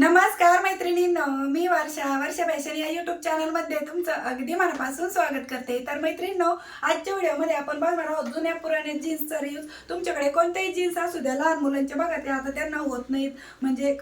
नमस्कार मैत्रिणींनो मी वर्षा. वर्षा फॅशन या युट्यूब चॅनलमध्ये तुमचं अगदी मनापासून स्वागत करते. तर मैत्रिणींनो आजच्या व्हिडिओमध्ये आपण बघणार आहोत जुन्या पुराण्या जीन्सचा रिव्ह्यू तुमच्याकडे कोणत्याही जीन्स असू द्या लहान मुलांचे बघा ते आता त्यांना होत नाहीत. म्हणजे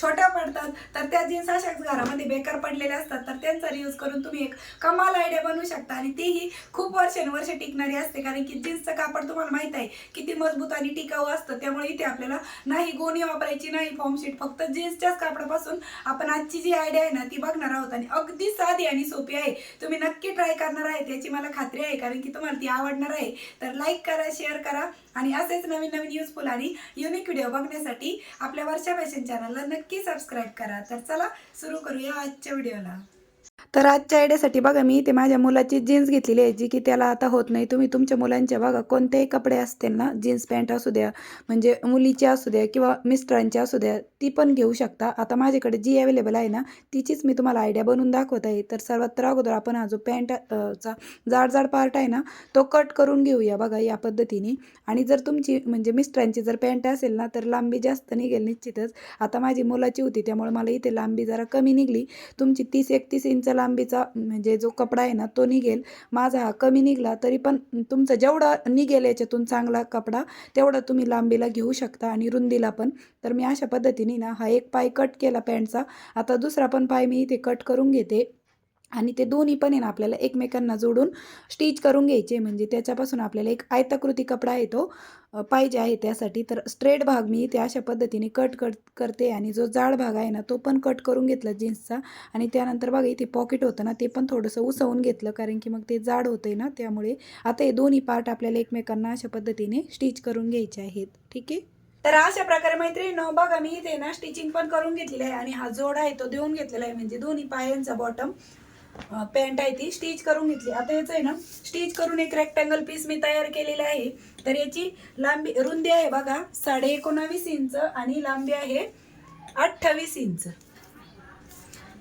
छोट्या पडतात. तर त्या जीन्स अशाच घरामध्ये बेकार पडलेल्या असतात. तर त्यांचा रियूज करून तुम्ही एक कमाल आयडिया बनवू शकता. आणि तीही खूप वर्षानुवर्ष टिकणारी असते. कारण की जीन्सचं कापड तुम्हाला माहीत आहे किती मजबूत आणि टिकाऊ असतं. त्यामुळे इथे आपल्याला नाही गोणी वापरायची नाही फॉर्मशीट फक्त जीन्सच्याच कापडापासून आपण आजची जी आयडिया आहे ना ती बघणार आहोत. आणि अगदी साधी आणि सोपी आहे. तुम्ही नक्की ट्राय करणार आहे त्याची मला खात्री आहे. कारण की तुम्हाला ती आवडणार आहे. तर लाईक करा शेअर करा. आणि असेच नवीन नवीन युजफुल आणि युनिक व्हिडिओ बघण्यासाठी आपल्या वर्षा फॅशन चॅनलला नक्की सबस्क्राईब करा. तर चला सुरू करूया आजच्या व्हिडिओला तर आजच्या आयडियासाठी बघा मी इथे माझ्या मुलाची जीन्स घेतलेली आहे जी की त्याला आता होत नाही. तुम्ही तुमच्या मुलांच्या बघा कोणतेही कपडे असतील ना जीन्स पॅन्ट असू द्या म्हणजे मुलीची असू द्या किंवा मिस्टरांची असू द्या ती पण घेऊ शकता. आता माझ्याकडे जी अवेलेबल आहे ना तिचीच मी तुम्हाला आयडिया बनवून दाखवत आहे. तर सर्वात तर अगोदर आपण हा जो पॅन्ट चा जाड जाड पार्ट आहे ना तो कट करून घेऊया बघा या पद्धतीने. आणि जर तुमची म्हणजे मिस्टरांची जर पॅन्ट असेल ना तर लांबी जास्त निघेल निश्चितच. आता माझी मुलाची होती त्यामुळे मला इथे लांबी जरा कमी निघली. तुमची तीस एकतीस इंच लांबीचा म्हणजे जो कपडा आहे ना तो निघेल. माझा हा कमी निघला तरी पण तुमचं जेवढा निघेल याच्यातून चांगला कपडा तेवढा तुम्ही लांबीला घेऊ शकता आणि रुंदीला पण. तर मी अशा पद्धतीने ना हा एक पाय कट केला पॅन्टचा आता दुसरा पण पाय मी इथे कट करून घेते. आणि ते दोन्ही पण आहे ना आपल्याला एकमेकांना जोडून स्टिच करून घ्यायचे. म्हणजे त्याच्यापासून आपल्याला एक आयताकृती कपडा आहे तो पाहिजे आहे त्यासाठी. तर स्ट्रेट भाग मी ते अशा पद्धतीने कट कट करते आणि जो जाड भाग आहे ना तो पण कट करून घेतला जीन्सचा आणि त्यानंतर बघा इथे पॉकेट होतं ना ते पण थोडंसं उसवून घेतलं कारण की मग ते जाड होतं ना त्यामुळे आता हे दोन्ही पार्ट आपल्याला एकमेकांना अशा पद्धतीने स्टिच करून घ्यायचे आहेत. ठीक आहे? तर अशा प्रकारे मैत्रिणी बघा मी इथे ना स्टिचिंग पण करून घेतलेली आहे आणि हा जोड आहे तो देऊन घेतलेला आहे. म्हणजे दोन्ही पायांचा बॉटम पॅन्ट आहे ती स्टिच करून घेतली. आता याचं आहे ना स्टिच करून एक रेक्टँगल पीस मी तयार केलेला आहे. तर याची लांबी रुंदी आहे बघा साडे एकोणावीस इंच आणि लांबी आहे अठ्ठावीस इंच.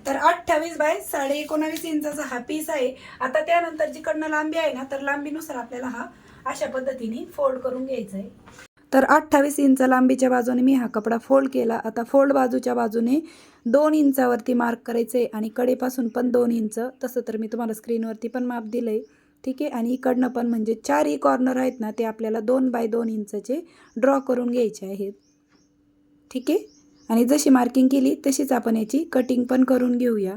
तर अठ्ठावीस बाय साडे एकोणावीस इंचाचा हा पीस आहे. आता त्यानंतर जिकडनं लांबी आहे ना तर लांबीनुसार आपल्याला हा अशा पद्धतीने फोल्ड करून घ्यायचा आहे. तर अठ्ठावीस इंच लांबीच्या बाजूने मी हा कपडा फोल्ड केला. आता फोल्ड बाजूच्या बाजूने दोन इंचावरती मार्क करायचे आहे आणि कडेपासून पण दोन इंच. तसं तर मी तुम्हाला स्क्रीनवरती पण माप दिलं आहे ठीक आहे? आणि इकडनं पण म्हणजे चारही कॉर्नर आहेत ना ते आपल्याला दोन बाय दोन इंचचे ड्रॉ करून घ्यायचे आहेत. ठीक आहे? आणि जशी मार्किंग केली तशीच आपण याची कटिंग पण करून घेऊया.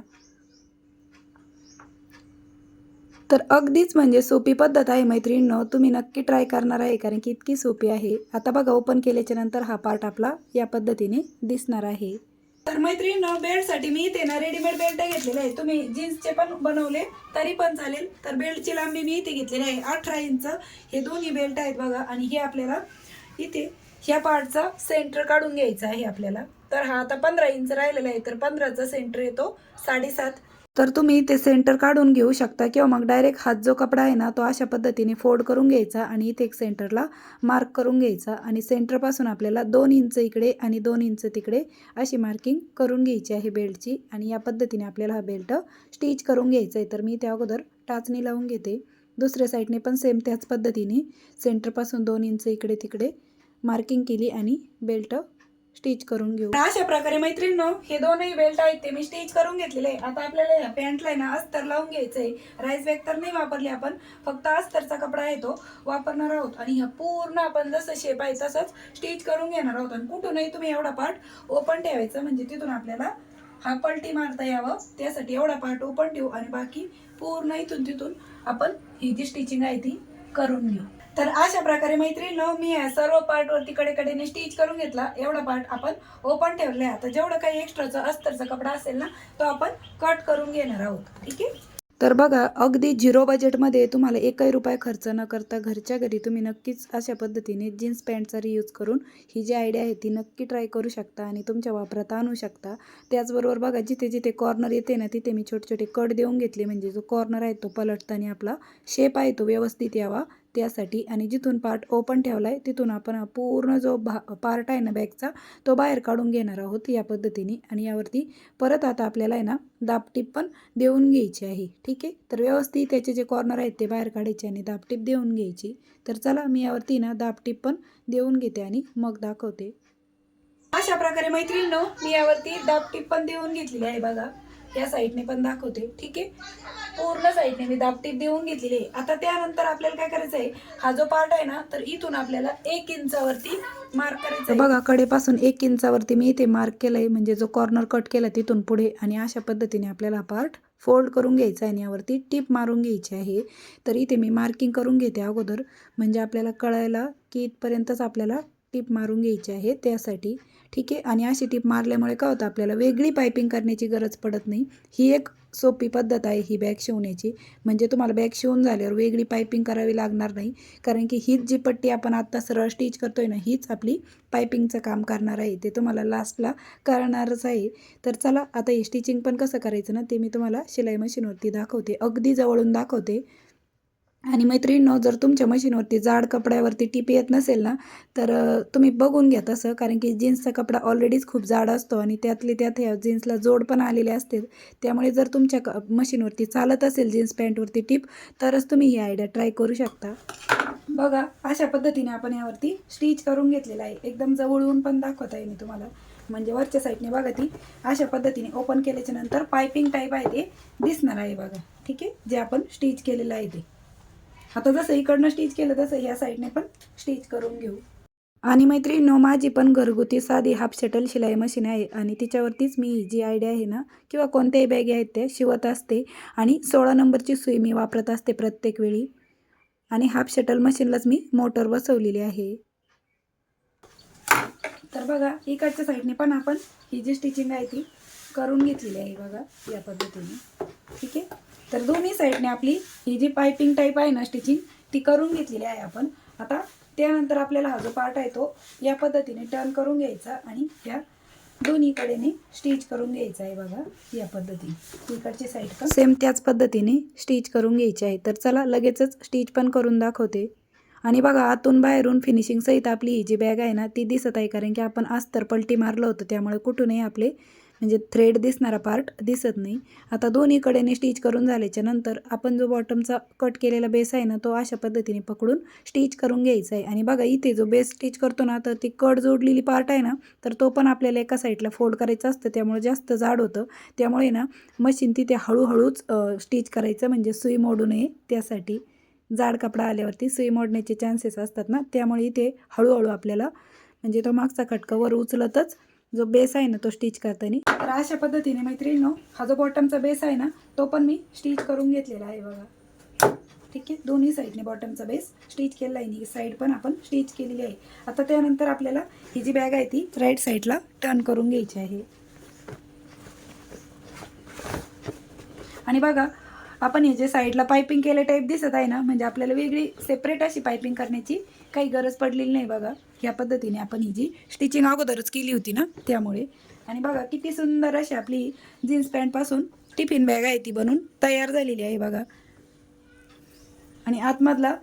तर अगदीच म्हणजे सोपी पद्धत आहे मैत्रिणींनो तुम्ही नक्की ट्राय करणार आहे कारण की इतकी सोपी आहे. आता बघा ओपन केल्याच्यानंतर हा पार्ट आपला या पद्धतीने दिसणार आहे. तर मैत्रिणींनो बेल्टसाठी मी इथे ना रेडीमेड बेल्ट घेतलेले आहे तुम्ही जीन्सचे पण बनवले तरी पण चालेल. तर बेल्टची लांबी मी इथे घेतलेली आहे. अठरा इंच. हे दोन्ही बेल्ट आहेत बघा. आणि हे आपल्याला इथे ह्या पार्टचा सेंटर काढून घ्यायचा आहे आपल्याला. तर हा आता पंधरा इंच राहिलेला आहे. तर पंधराचा सेंटर येतो साडेसात. तर तुम्ही ते सेंटर काढून घेऊ शकता किंवा मग डायरेक्ट हात जो कपडा आहे ना तो अशा पद्धतीने फोल्ड करून घ्यायचा आणि इथे एक सेंटरला मार्क करून घ्यायचा आणि सेंटरपासून आपल्याला दोन इंच इकडे आणि दोन इंच तिकडे अशी मार्किंग करून घ्यायची आहे बेल्टची आणि या पद्धतीने आपल्याला हा बेल्ट स्टिच करून घ्यायचा आहे. तर मी त्या अगोदर टाचणी लावून घेते. दुसऱ्या साईडने पण सेम त्याच पद्धतीने सेंटरपासून दोन इंच इकडे तिकडे मार्किंग केली आणि बेल्ट स्टिच करून घेऊ. अशा प्रकारे मैत्रिणी हे दोनही बेल्ट आहेत ते मी स्टिच करून घेतलेले आता आपल्याला या पॅन्टला आहे ना अस्तर लावून घ्यायचं आहे राईस बॅग तर नाही वापरली आपण फक्त अस्तरचा कपडा आहे तो वापरणार आहोत. आणि ह्या पूर्ण आपण जसं शेप आहे तसंच स्टिच करून घेणार आहोत. आणि कुठूनही तुम्ही एवढा पार्ट ओपन ठेवायचा म्हणजे तिथून आपल्याला हा पलटी मारता यावं. त्यासाठी एवढा पार्ट ओपन ठेवू आणि बाकी पूर्ण इथून तिथून आपण ही जी स्टिचिंग आहे ती करून घेऊ. तर अशा प्रकारे मैत्रिणीनं मी या सर्व पार्ट वरती कडेकडेने स्टिच करून घेतला. एवढा पार्ट आपण ओपन ठेवले आता जेवढं काही एक्स्ट्राचा अस्तरचा कपडा असेल ना तो आपण कट करून घेणार आहोत. ठीक आहे? तर बघा अगदी झिरो बजेटमध्ये तुम्हाला एकही रुपये खर्च न करता घरच्या घरी तुम्ही नक्कीच अशा पद्धतीने जीन्स पॅन्टचा रियूज करून ही जी आयडिया आहे ती नक्की ट्राय करू शकता आणि तुमच्या वापरात आणू शकता. त्याचबरोबर बघा जिथे जिथे कॉर्नर येते ना तिथे मी छोटे छोटे कट देऊन घेतले. म्हणजे जो कॉर्नर आहे तो पलटताना आपला शेप आहे तो व्यवस्थित यावा. त्यासाठी आणि जिथून पार्ट ओपन ठेवला आहे तिथून आपण पूर्ण जो भा पार्ट आहे ना बॅगचा तो बाहेर काढून घेणार आहोत या पद्धतीने. आणि यावरती परत आता आपल्याला आहे ना दापटीप पण देऊन घ्यायची आहे. ठीक आहे? तर व्यवस्थित त्याचे जे कॉर्नर आहेत ते बाहेर काढायचे आणि दापटीप देऊन घ्यायची. तर चला मी यावरती ना दापटीप पण देऊन घेते आणि मग दाखवते. अशा प्रकारे मैत्रिणीनो मी यावरती दापटीप पण देऊन घेतलेली आहे बघा. या साईडने पण दाखवते. ठीक आहे? पूर्ण साईडने मी दाबटीप देऊन घेतलेली आहे. आता त्यानंतर आपल्याला काय करायचं आहे? हा जो पार्ट आहे ना तर इथून आपल्याला एक इंचावरती मार्क करायचं बघा कडेपासून एक इंचावरती मी इथे मार्क केलंय. म्हणजे जो कॉर्नर कट केला तिथून पुढे आणि अशा पद्धतीने आपल्याला पार्ट फोल्ड करून घ्यायचा आहे आणि यावरती टीप मारून घ्यायची आहे. तर इथे मी मार्किंग करून घेते अगोदर. म्हणजे आपल्याला कळायला की इथपर्यंतच आपल्याला टिप मारून घ्यायची आहे त्यासाठी. ठीक आहे? आणि अशी टीप मारल्यामुळे काय होतं? आपल्याला वेगळी पायपिंग करण्याची गरज पडत नाही. ही एक सोपी पद्धत आहे ही बॅग शिवण्याची. म्हणजे तुम्हाला बॅग शिवून झाल्यावर वेगळी पायपिंग करावी लागणार नाही. कारण की हीच जी पट्टी आपण आत्ता सरळ स्टिच करतोय ना हीच आपली पायपिंगचं काम करणार आहे. ते तुम्हाला लास्टला करणारच आहे. तर चला आता हे स्टिचिंग पण कसं करायचं ना ते मी तुम्हाला शिलाई मशीनवरती दाखवते. अगदी जवळून दाखवते. आणि मैत्रिणींनो जर तुमच्या मशीनवरती जाड कपड्यावरती टिप येत नसेल ना तर तुम्ही बघून घ्या तसं कारण की जीन्सचा कपडा ऑलरेडीच खूप जाड असतो आणि त्यातले त्यात ह्या जीन्सला जोड पण आलेले असते त्यामुळे जर तुमच्या क मशीनवरती चालत असेल जीन्स पॅन्टवरती टीप तरच तुम्ही ही आयडिया ट्राय करू शकता. बघा अशा पद्धतीने आपण यावरती स्टिच करून घेतलेला आहे. एकदम जवळून पण दाखवत आहे मी तुम्हाला. म्हणजे वरच्या साईडने बघा ती. अशा पद्धतीने ओपन केल्याच्यानंतर पायपिंग टाईप आहे ते. दिसणार आहे बघा. ठीक आहे? जे आपण स्टिच केलेलं आहे ते. आता जसं इकडनं स्टिच केलं तसं ह्या साईडने पण स्टिच करून घेऊ. आणि मैत्रिणीनो माझी पण घरगुती साधी हाफ शटल शिलाई मशीन आहे आणि तिच्यावरतीच मी ही जी आयडिया आहे ना किंवा कोणत्याही बॅगी आहेत त्या शिवत असते आणि सोळा नंबरची सुई मी वापरत असते प्रत्येक वेळी. आणि हाफ शटल मशीनलाच मी मोटर बसवलेली आहे. तर बघा इकडच्या साईडने पण आपण ही जी स्टिचिंग आहे ती करून घेतलेली आहे बघा या पद्धतीने. ठीक आहे? तर दोन्ही साईडने आपली ही जी पायपिंग टाईप आहे ना स्टिचिंग ती करून घेतलेली आहे आपण. आता त्यानंतर आपल्याला हा जो पार्ट आहे तो या पद्धतीने टर्न करून घ्यायचा आणि या दोन्हीकडेने स्टिच करून घ्यायचा आहे बघा या पद्धतीने. इकडची साईड पण सेम त्याच पद्धतीने स्टिच करून घ्यायची आहे. तर चला लगेचच स्टिच पण करून दाखवते. आणि बघा आतून बाहेरून फिनिशिंग सहित आपली ही जी बॅग आहे ना ती दिसत आहे. कारण की आपण आज तर पलटी मारलं होतं त्यामुळे कुठूनही आपले म्हणजे थ्रेड दिसणारा पार्ट दिसत नाही. आता दोन्ही कडेने स्टिच करून झाल्याच्यानंतर आपण जो बॉटमचा कट केलेला बेस आहे ना तो अशा पद्धतीने पकडून स्टिच करून घ्यायचा आहे. आणि बघा इथे जो बेस स्टिच करतो ना तर ती कट जोडलेली पार्ट आहे ना तर तो पण आपल्याला एका साईडला फोल्ड करायचा असतं. त्यामुळे जास्त जाड होतं. त्यामुळे ना मशीन तिथे हळूहळूच स्टिच करायचं म्हणजे सुई मोडू नये. त्यासाठी जाड कपडा आल्यावरती सुई मोडण्याचे चान्सेस असतात ना. त्यामुळे इथे हळूहळू आपल्याला म्हणजे तो मागचा खटका वर उचलतच जो बेस आहे ना तो स्टिच करताना तर अशा पद्धतीने मैत्रिणीनो हा जो बॉटमचा बेस आहे ना तो पण मी स्टिच करून घेतलेला आहे बघा. ठीक आहे? दोन्ही साईडने बॉटमचा बेस स्टिच केलेला आहे. साईड पण आपण स्टिच केलेली आहे. आता त्यानंतर आपल्याला ही जी बॅग आहे ती राईट साईडला टर्न करून घ्यायची आहे. आणि बघा आपण हे जे साईडला पायपिंग केले टाईप दिसत आहे ना म्हणजे आपल्याला वेगळी सेपरेट अशी पायपिंग करण्याची काही गरज पडलेली नाही बघा. या पद्धतीने आपण ही जी स्टिचिंग अगोदरच केली होती ना त्यामुळे आणि बघा किती सुंदर अशी आपली जीन्स पॅन्टपासून टिफिन बॅग आहे ती बनून तयार झालेली आहे बघा. आणि आतमधला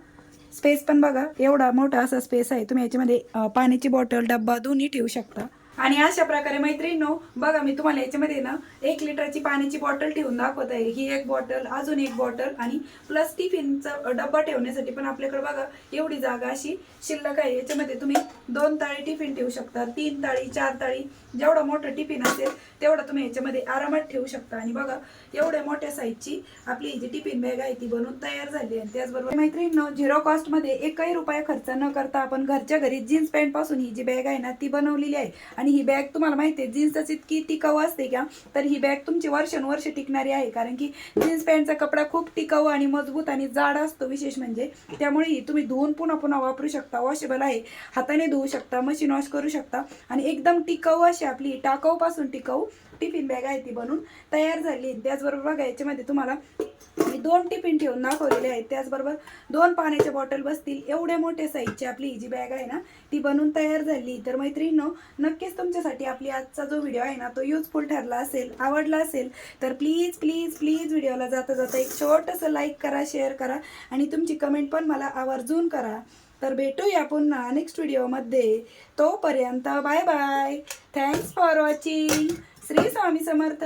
स्पेस पण बघा एवढा मोठा असा स्पेस आहे. तुम्ही याच्यामध्ये पाण्याची बॉटल डब्बा दोन्ही ठेवू शकता. आणि अशा प्रकारे मैत्रिणीनो बघा मी तुम्हाला याच्यामध्ये ना एक लिटरची पाण्याची बॉटल ठेवून दाखवत. आहे ही एक बॉटल अजून एक बॉटल आणि प्लस टिफिनचा डब्बा ठेवण्यासाठी पण आपल्याकडे बघा एवढी जागा अशी शिल्लक आहे. याच्यामध्ये तुम्ही दोन ताळी टिफिन ठेवू शकता तीन ताळी चार ताळी जेवढं मोठं टिफिन असेल तेवढं तुम्ही याच्यामध्ये आरामात ठेवू शकता. आणि बघा एवढ्या मोठ्या साईजची आपली जी टिफिन बॅग आहे ती बनवून तयार झाली आहे. त्याचबरोबर मैत्रिणींनो झिरो कॉस्टमध्ये एकही रुपया खर्च न करता आपण घरच्या घरी जीन्स पॅन्टपासून ही जी बॅग आहे ना ती बनवलेली आहे. आणि ही बॅग तुम्हाला माहिती आहे जीन्सच इतकी टिकाऊ असते का? तर ही बॅग तुमची वर्षानुवर्ष टिकणारी आहे. कारण की जीन्स पॅन्टचा कपडा खूप टिकाऊ आणि मजबूत आणि जाड असतो विशेष म्हणजे. त्यामुळे ही तुम्ही धुवून पुन्हा पुन्हा वापरू शकता. वॉशेबल आहे. हाताने धुवू शकता मशीन वॉश करू शकता. आणि एकदम टिकाऊ अशी आपली टाकाऊ पासून टिकाऊ टिफिन बॅग आहे ती बनून तयार झाली त्याचबरोबर बघा याच्यामध्ये तुम्हाला मी दोन टिफिन ठेवून दाखवलेले आहेत. त्याचबरोबर दोन पाण्याच्या बॉटल बसतील. एवढ्या मोठ्या साईजची आपली ही जी बॅग आहे ना ती बनवून तयार झाली. तर मैत्रिणींनो नक्कीच तुमच्यासाठी आपली आजचा जो व्हिडिओ आहे ना तो युजफुल ठरला असेल आवडला असेल तर प्लीज प्लीज प्लीज व्हिडिओला जाता जाता एक छोटंसं लाईक करा शेअर करा आणि तुमची कमेंट पण मला आवर्जून करा. तर भेटूया पुन्हा नेक्स्ट व्हिडिओमध्ये तोपर्यंत bye bye thanks for watching Shri Swami Samarth.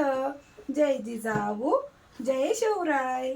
जय जिजाऊ. जय शिवराय.